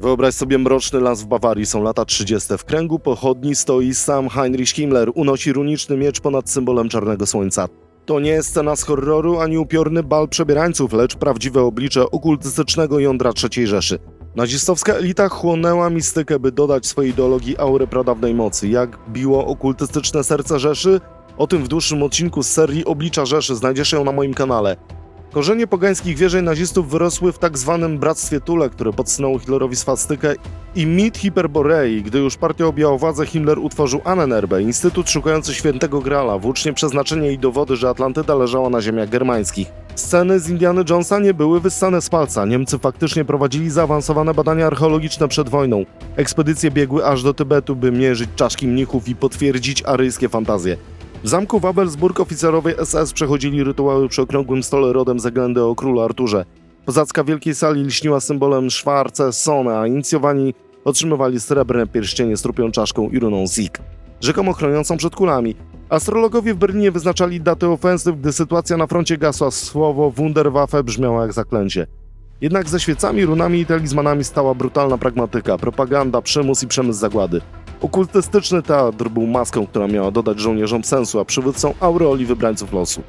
Wyobraź sobie mroczny las w Bawarii, są lata 30. W kręgu pochodni stoi sam Heinrich Himmler, unosi runiczny miecz ponad symbolem czarnego słońca. To nie scena z horroru ani upiorny bal przebierańców, lecz prawdziwe oblicze okultystycznego jądra III Rzeszy. Nazistowska elita chłonęła mistykę, by dodać swojej ideologii aurę pradawnej mocy. Jak biło okultystyczne serce Rzeszy? O tym w dłuższym odcinku z serii Oblicza Rzeszy znajdziesz ją na moim kanale. Korzenie pogańskich wierzeń nazistów wyrosły w tak zwanym Bractwie Tule, które podsunęło Hitlerowi swastykę i mit Hyperborei. Gdy już partia objęła władzę, Himmler utworzył Annenerbe, instytut szukający świętego Grala, włócznie przeznaczenie i dowody, że Atlantyda leżała na ziemiach germańskich. Sceny z Indiany Jonesa nie były wyssane z palca. Niemcy faktycznie prowadzili zaawansowane badania archeologiczne przed wojną. Ekspedycje biegły aż do Tybetu, by mierzyć czaszki mnichów i potwierdzić aryjskie fantazje. W zamku Wawelsburg oficerowie SS przechodzili rytuały przy okrągłym stole rodem legendy o królu Arturze. Pozacka wielkiej sali lśniła symbolem Schwarze Sone, a inicjowani otrzymywali srebrne pierścienie z trupią czaszką i runą Zik, rzekomo chroniącą przed kulami. Astrologowie w Berlinie wyznaczali daty ofensyw, gdy sytuacja na froncie gasła, słowo Wunderwaffe brzmiało jak zaklęcie. Jednak ze świecami, runami i talizmanami stała brutalna pragmatyka, propaganda, przymus i przemysł zagłady. Okultystyczny teatr był maską, która miała dodać żołnierzom sensu, a przywódcą aureoli wybrańców losu.